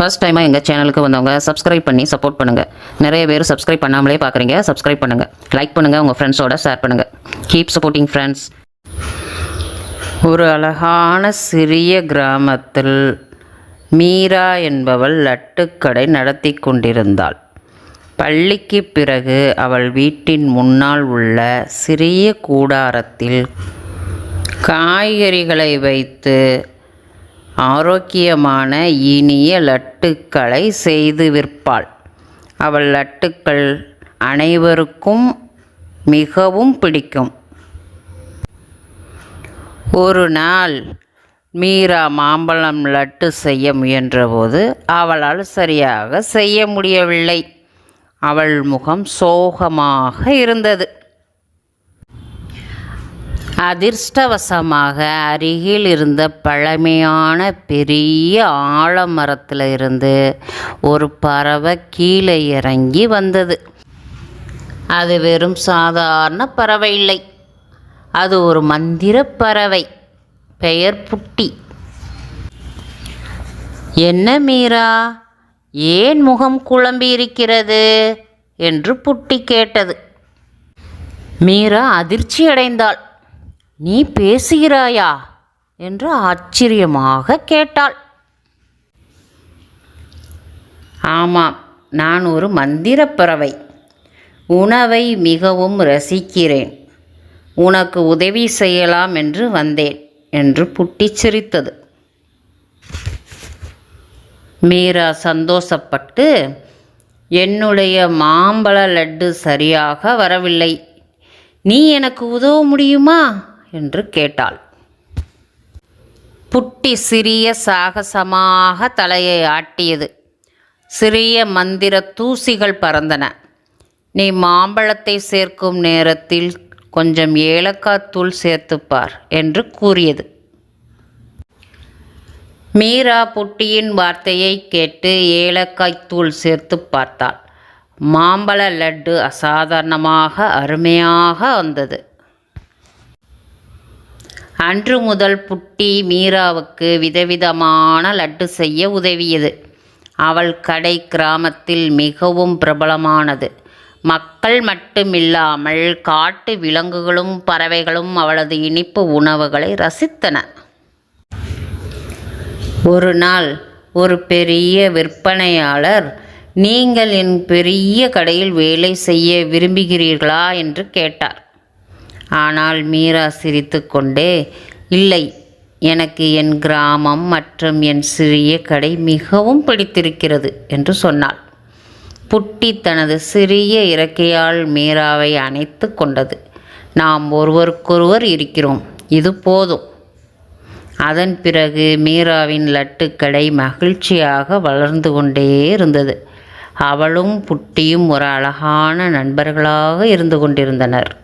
First டைமாக எங்கள் சேனலுக்கு வந்தவங்க சப்ஸ்கிரைப் பண்ணி சப்போர்ட் பண்ணுங்கள் நிறைய பேர் சப்ஸ்கிரைப் பண்ணாமலே பார்க்குறீங்க சப்ஸ்கிரைப் பண்ணுங்கள் லைக் பண்ணுங்கள் உங்கள் ஃப்ரெண்ட்ஸோட ஷேர் பண்ணுங்கள் கீப் சப்போர்ட்டிங் ஃப்ரெண்ட்ஸ் ஒரு அழகான சிறிய கிராமத்தில் மீரா என்பவள் லட்டுக்கடை நடத்தி கொண்டிருந்தாள். பள்ளிக்கு பிறகு அவள் வீட்டின் முன்னால் உள்ள சிறிய கூடாரத்தில் காய்கறிகளை வைத்து ஆரோக்கியமான இனிய லட்டுக்களை செய்து விற்பாள். அவள் லட்டுக்கள் அனைவருக்கும் மிகவும் பிடிக்கும். ஒரு நாள் மீரா மாம்பழம் லட்டு செய்ய முயன்றபோது அவளால் சரியாக செய்ய முடியவில்லை. அவள் முகம் சோகமாக இருந்தது. அதிர்ஷ்டவசமாக அருகில் இருந்த பழமையான பெரிய ஆலமரத்தில் இருந்து ஒரு பறவை கீழே இறங்கி வந்தது. அது வெறும் சாதாரண பறவை இல்லை. அது ஒரு மந்திர பறவை. பெயர் புட்டி. என்ன மீரா ஏன் முகம் குழம்பி இருக்கிறது? என்று புட்டி கேட்டது. மீரா அதிர்ச்சி அடைந்தாள். நீ பேசுகிறாயா? என்று ஆச்சரியமாக கேட்டாள். ஆமாம் நான் ஒரு மந்திரப்பறவை உணவை மிகவும் ரசிக்கிறேன். உனக்கு உதவி செய்யலாம் என்று வந்தேன் என்று புட்டி சிரித்தது மீரா சந்தோஷப்பட்டு என்னுடைய மாம்பழ லட்டு சரியாக வரவில்லை. நீ எனக்கு உதவ முடியுமா? என்று கேட்டாள். புட்டி சிறிய சாகசமாக தலையை ஆட்டியது. சிறிய மந்திர தூசிகள் பறந்தன. நீ மாம்பழத்தை சேர்க்கும் நேரத்தில் கொஞ்சம் ஏலக்காய் தூள் சேர்த்துப்பார் என்று கூறியது. மீரா புட்டியின் வார்த்தையை கேட்டு ஏலக்காய் தூள் சேர்த்து பார்த்தாள். மாம்பழ லட்டு அசாதாரணமாக அருமையாக வந்தது. அன்று முதல் புட்டி மீராவுக்கு விதவிதமான லட்டு செய்ய உதவியது. அவள் கடை கிராமத்தில் மிகவும் பிரபலமானது. மக்கள் மட்டுமில்லாமல் காட்டு விலங்குகளும் பறவைகளும் அவளது இனிப்பு உணவுகளை ரசித்தன. ஒரு நாள் ஒரு பெரிய விற்பனையாளர் நீங்கள் என் பெரிய கடையில் வேலை செய்ய விரும்புகிறீர்களா? என்று கேட்டார். ஆனால் மீரா சிரித்துக்கொண்டே இல்லை எனக்கு என் கிராமம் மற்றும் என் சிறிய கடை மிகவும் பிடித்திருக்கிறது என்று சொன்னாள். புட்டி தனது சிறிய இறக்கையால் மீராவை அணைத்து கொண்டது. நாம் ஒருவருக்கொருவர் இருக்கிறோம் இது போதும். அதன் பிறகு மீராவின் லட்டுக்கடை மகிழ்ச்சியாக வளர்ந்து கொண்டே இருந்தது. அவளும் புட்டியும் ஒரு அழகான நண்பர்களாக இருந்து கொண்டிருந்தனர்.